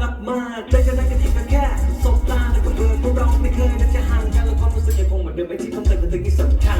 กลับมาเจอกันได้กันอีกแค่สบตาแต่ก็เพื่อนพวกเราไม่เคยจะห่างกันแล้วความรู้สึกยังคงเหมือนเดิมไอ้ที่ต้องเติมเป็นสิ่งที่สำคัญ